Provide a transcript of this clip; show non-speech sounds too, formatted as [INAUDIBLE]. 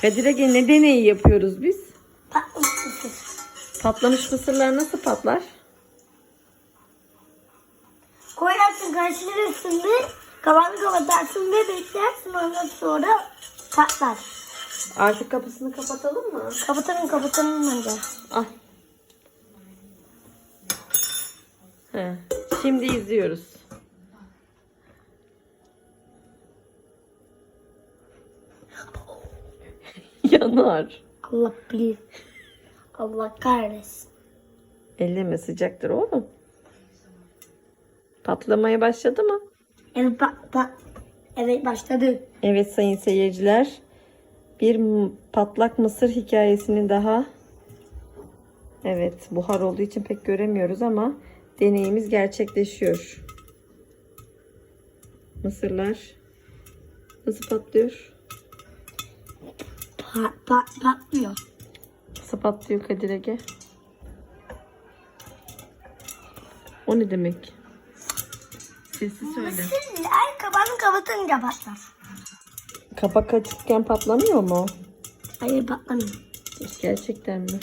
Kadir Ege ne deneyi yapıyoruz biz? Patlamış mısır. Patlamış mısırlar nasıl patlar? Koyarsın karıştırırsın bir. Kapağını kapatarsın ve beklersin ondan sonra patlar. Artık kapısını kapatalım mı? Kapatalım kapatalım bence. Al. He. Şimdi izliyoruz. [LAUGHS] Yanar. Allah bilir. Allah kahretsin. Elleme sıcaktır oğlum. Patlamaya başladı mı? Evet pat, pat. Evet başladı. Evet sayın seyirciler. Bir patlak mısır hikayesini daha Evet buhar olduğu için pek göremiyoruz ama deneyimiz gerçekleşiyor. Mısırlar nasıl patlıyor? Pat, pat, patlıyor. Nasıl patlıyor Kadir Ege? O ne demek? Sesi söyle. Mısırlar kapağını kapatınca patlar. Kapak açıkken patlamıyor mu? Hayır patlamıyor. Gerçekten mi?